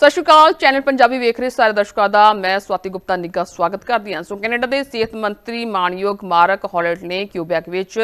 ਸਤਿ ਸ਼੍ਰੀ ਅਕਾਲ, ਚੈਨਲ ਪੰਜਾਬੀ ਵੇਖ ਰਹੇ ਸਾਰੇ ਦਰਸ਼ਕਾਂ ਦਾ, ਮੈਂ ਸਵਾਤੀ ਗੁਪਤਾ ਨਿੱਘਾ ਸਵਾਗਤ ਕਰਦੀ ਹਾਂ। ਸੋ ਕੈਨੇਡਾ ਦੇ ਸਿਹਤ ਮੰਤਰੀ ਮਾਨਯੋਗ ਮਾਰਕ ਹਾਲਟ ਨੇ ਕਿਊਬੈਕ ਵਿੱਚ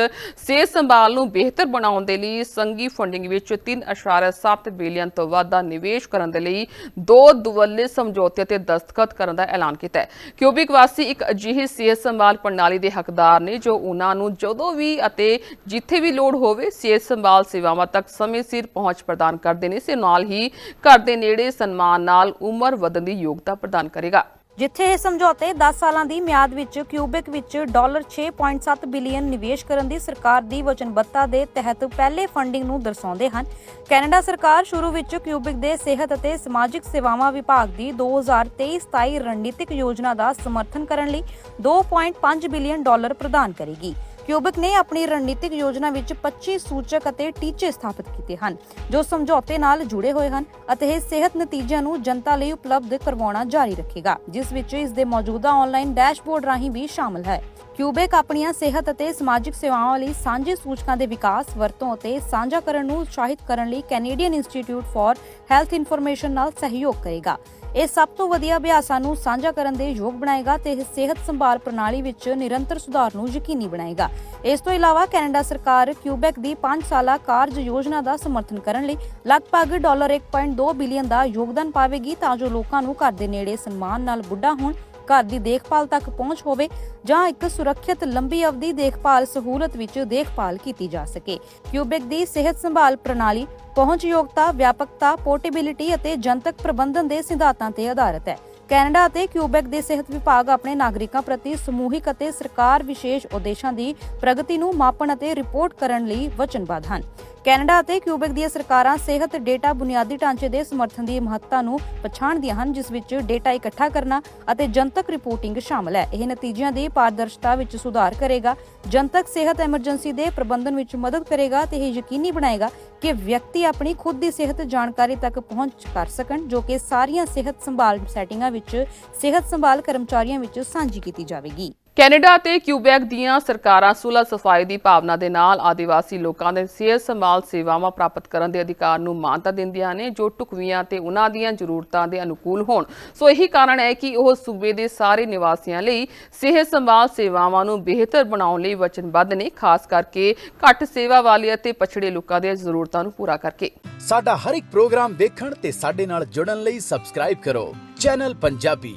ਸਿਹਤ ਸੰਭਾਲ ਨੂੰ ਬਿਹਤਰ ਬਣਾਉਣ ਦੇ ਲਈ ਸੰਘੀ ਫੰਡਿੰਗ ਵਿੱਚ 3.7 ਬਿਲੀਅਨ ਤੋਂ ਵੱਧ ਦਾ ਨਿਵੇਸ਼ ਕਰਨ ਦੇ ਲਈ ਦੋ ਦੁਵੱਲੇ ਸਮਝੌਤੇ ਤੇ ਦਸਤਖਤ ਕਰਨ ਦਾ ਐਲਾਨ ਕੀਤਾ ਹੈ। ਕਿਊਬਿਕ ਵਾਸੀ ਇੱਕ ਅਜਿਹੀ ਸਿਹਤ ਸੰਭਾਲ ਪ੍ਰਣਾਲੀ ਦੇ ਹੱਕਦਾਰ ਨੇ ਜੋ ਉਹਨਾਂ ਨੂੰ ਜਦੋਂ ਵੀ ਅਤੇ ਜਿੱਥੇ ਵੀ ਲੋੜ ਹੋਵੇ ਸਿਹਤ ਸੰਭਾਲ ਸੇਵਾਵਾਂ ਤੱਕ ਸਮੇਂ ਸਿਰ ਪਹੁੰਚ ਪ੍ਰਦਾਨ ਕਰਦੇ ਨੇ। ਇਸ ਨਾਲ ਹੀ ਘਰ ਦੇ ਨੇੜੇ ਸਨਮਾਨ ਨਾਲ ਉਮਰ ਵਧਣ ਦੀ ਯੋਗਤਾ ਪ੍ਰਦਾਨ ਕਰੇਗਾ। ਜਿੱਥੇ ਇਹ ਸਮਝੌਤੇ 10 ਸਾਲਾਂ ਦੀ ਮਿਆਦ ਵਿੱਚ ਕਿਊਬਿਕ ਵਿੱਚ ਡਾਲਰ 6.7 ਬਿਲੀਅਨ ਨਿਵੇਸ਼ ਕਰਨ ਦੀ ਸਰਕਾਰ ਦੀ ਵਚਨਬੱਧਤਾ ਦੇ ਤਹਿਤ ਪਹਿਲੇ ਫੰਡਿੰਗ ਨੂੰ ਦਰਸਾਉਂਦੇ ਹਨ। ਕੈਨੇਡਾ ਸਰਕਾਰ ਸ਼ੁਰੂ ਵਿੱਚ ਕਿਊਬਿਕ ਦੇ ਸਿਹਤ ਅਤੇ ਸਮਾਜਿਕ ਸੇਵਾਵਾਂ ਵਿਭਾਗ ਦੀ 2023-27 ਰਣਨੀਤਿਕ ਯੋਜਨਾ ਦਾ ਸਮਰਥਨ ਕਰਨ ਲਈ 2.5 ਬਿਲੀਅਨ ਡਾਲਰ ਪ੍ਰਦਾਨ ਕਰੇਗੀ। ਕਿਊਬਿਕ ਨੇ ਆਪਣੀ ਰਣਨੀਤਿਕ ਯੋਜਨਾ ਵਿੱਚ 25 ਸੂਚਕ ਅਤੇ ਟੀਚੇ ਸਥਾਪਿਤ ਕੀਤੇ ਹਨ, ਜੋ ਸਮਝੌਤੇ ਨਾਲ ਜੁੜੇ ਹੋਏ ਹਨ ਅਤੇ ਇਹ ਸਿਹਤ ਨਤੀਜਿਆਂ ਨੂੰ ਜਨਤਾ ਲਈ ਉਪਲਬਧ ਕਰਵਾਉਣਾ ਜਾਰੀ ਰੱਖੇਗਾ, ਜਿਸ ਵਿੱਚ ਇਸ ਦੇ ਮੌਜੂਦਾ ਆਨਲਾਈਨ ਡੈਸ਼ਬੋਰਡ ਰਾਹੀਂ ਵੀ ਸ਼ਾਮਲ ਹੈ। ਕਿਊਬਿਕ ਆਪਣੀਆਂ ਸਿਹਤ ਅਤੇ ਸਮਾਜਿਕ ਸੇਵਾਵਾਂ ਲਈ ਸਾਂਝੇ ਸੂਚਕਾਂ ਦੇ ਵਿਕਾਸ, ਵਰਤੋਂ ਅਤੇ ਸਾਂਝਾ ਕਰਨ ਨੂੰ ਉਤਸ਼ਾਹਿਤ ਕਰਨ ਲਈ Canadian institute for health information ਨਾਲ ਸਹਿਯੋਗ ਕਰੇਗਾ। ਇਹ ਸਭ ਤੋਂ ਵਧੀਆ ਅਭਿਆਸਾਂ ਨੂੰ ਸਾਂਝਾ ਕਰਨ ਦੇ ਯੋਗ ਬਣਾਏਗਾ ਤੇ ਇਹ ਸਿਹਤ ਸੰਭਾਲ ਪ੍ਰਣਾਲੀ ਵਿੱਚ ਨਿਰੰਤਰ ਸੁਧਾਰ ਨੂੰ ਯਕੀਨੀ ਬਣਾਏਗਾ। ਇਸ ਤੋਂ ਇਲਾਵਾ ਕੈਨੇਡਾ ਸਰਕਾਰ ਕਿਊਬੈਕ ਦੀ 5 ਸਾਲਾ ਕਾਰਜ ਯੋਜਨਾ ਦਾ ਸਮਰਥਨ ਕਰਨ ਲਈ ਲਗਭਗ ਡਾਲਰ 1.2 ਬਿਲੀਅਨ ਦਾ ਯੋਗਦਾਨ ਪਾਵੇਗੀ ਤਾਂ ਜੋ ਲੋਕਾਂ ਨੂੰ ਘਰ ਦੇ ਨੇੜੇ ਸਨਮਾਨ ਨਾਲ ਬੁੱਢਾ ਹੋਣ ਘਰ ਦੀ ਦੇਖਭਾਲ ਤੱਕ ਪਹੁੰਚ ਹੋਵੇ ਜਾਂ ਇੱਕ ਸੁਰੱਖਿਅਤ ਲੰਬੀ ਅਵਧੀ ਦੇਖਭਾਲ ਸਹੂਲਤ ਵਿੱਚ ਦੇਖਭਾਲ ਕੀਤੀ ਜਾ ਸਕੇ। ਕਿਊਬਿਕ ਦੀ ਸਿਹਤ ਸੰਭਾਲ ਪ੍ਰਣਾਲੀ, ਪਹੁੰਚਯੋਗਤਾ, ਵਿਆਪਕਤਾ, ਪੋਰਟੇਬਿਲਿਟੀ ਅਤੇ ਜਨਤਕ ਪ੍ਰਬੰਧਨ ਦੇ ਸਿਧਾਂਤਾਂ ਤੇ ਆਧਾਰਿਤ ਹੈ। ਕੈਨੇਡਾ ਅਤੇ ਕਿਊਬੈਕ ਦੇ ਸਿਹਤ ਵਿਭਾਗ ਆਪਣੇ ਨਾਗਰਿਕਾਂ ਪ੍ਰਤੀ ਸਮੂਹਿਕ ਅਤੇ ਸਰਕਾਰ ਵਿਸ਼ੇਸ਼ ਉਦੇਸ਼ਾਂ ਦੀ ਪ੍ਰਗਤੀ ਨੂੰ ਮਾਪਣ ਅਤੇ ਰਿਪੋਰਟ ਕਰਨ ਲਈ ਵਚਨਬੱਧ ਹਨ। ਕੈਨੇਡਾ ਅਤੇ ਕਿਊਬੈਕ ਦੀਆਂ ਸਰਕਾਰਾਂ ਸਿਹਤ ਡੇਟਾ ਬੁਨਿਆਦੀ ਢਾਂਚੇ ਦੇ ਸਮਰਥਨ ਦੀ ਮਹੱਤਤਾ ਨੂੰ ਪਛਾਣਦੀਆਂ ਹਨ, ਜਿਸ ਵਿੱਚ ਡੇਟਾ ਇਕੱਠਾ ਕਰਨਾ ਅਤੇ ਜਨਤਕ ਰਿਪੋਰਟਿੰਗ ਸ਼ਾਮਲ ਹੈ। ਇਹ ਨਤੀਜਿਆਂ ਦੀ ਪਾਰਦਰਸ਼ਤਾ ਵਿੱਚ ਸੁਧਾਰ ਕਰੇਗਾ, ਜਨਤਕ ਸਿਹਤ ਐਮਰਜੈਂਸੀ ਦੇ ਪ੍ਰਬੰਧਨ ਵਿੱਚ ਮਦਦ ਕਰੇਗਾ ਤੇ ਇਹ ਯਕੀਨੀ ਬਣਾਏਗਾ ਕਿ ਵਿਅਕਤੀ ਆਪਣੀ ਖੁਦ ਦੀ ਸਿਹਤ ਜਾਣਕਾਰੀ ਤੱਕ ਪਹੁੰਚ ਕਰ ਸਕਣ, ਜੋ ਕਿ ਸਾਰੀਆਂ ਸਿਹਤ ਸੰਭਾਲ ਸੈਟਿੰਗਾਂ ਵਿੱਚ ਸਿਹਤ ਸੰਭਾਲ ਕਰਮਚਾਰੀਆਂ ਵਿੱਚ ਸਾਂਝੀ ਕੀਤੀ ਜਾਵੇਗੀ। ਕੈਨੇਡਾ ਅਤੇ ਕਿਊਬੈਕ ਦੀਆਂ ਸਰਕਾਰਾਂ ਸੁਲਹ ਸਫ਼ਾਈ ਦੀ ਭਾਵਨਾ ਦੇ ਨਾਲ ਆਦੀਵਾਸੀ ਲੋਕਾਂ ਦੇ ਸਿਹਤ ਸੰਭਾਲ ਸੇਵਾਵਾਂ ਪ੍ਰਾਪਤ ਕਰਨ ਦੇ ਅਧਿਕਾਰ ਨੂੰ ਮਾਨਤਾ ਦਿੰਦੀਆਂ ਨੇ, ਜੋ ਢੁਕਵੀਆਂ ਤੇ ਉਹਨਾਂ ਦੀਆਂ ਜ਼ਰੂਰਤਾਂ ਦੇ ਅਨੁਕੂਲ ਹੋਣ। ਸੋ ਇਹੀ ਕਾਰਨ ਹੈ ਕਿ ਉਹ ਸੂਬੇ ਦੇ ਸਾਰੇ ਨਿਵਾਸੀਆਂ ਲਈ ਸਿਹਤ ਸੰਭਾਲ ਸੇਵਾਵਾਂ ਨੂੰ ਬਿਹਤਰ ਬਣਾਉਣ ਲਈ ਵਚਨਬੱਧ ਨੇ, ਖਾਸ ਕਰਕੇ ਘੱਟ ਸੇਵਾ ਵਾਲੇ ਅਤੇ ਪਛੜੇ ਲੋਕਾਂ ਦੀਆਂ ਜ਼ਰੂਰਤਾਂ ਨੂੰ ਪੂਰਾ ਕਰਕੇ। ਸਾਡਾ ਹਰ ਇੱਕ ਪ੍ਰੋਗਰਾਮ ਦੇਖਣ ਤੇ ਸਾਡੇ ਨਾਲ ਜੁੜਨ ਲਈ ਸਬਸਕ੍ਰਾਈਬ ਕਰੋ। ਚੈਨਲ ਪੰਜਾਬੀ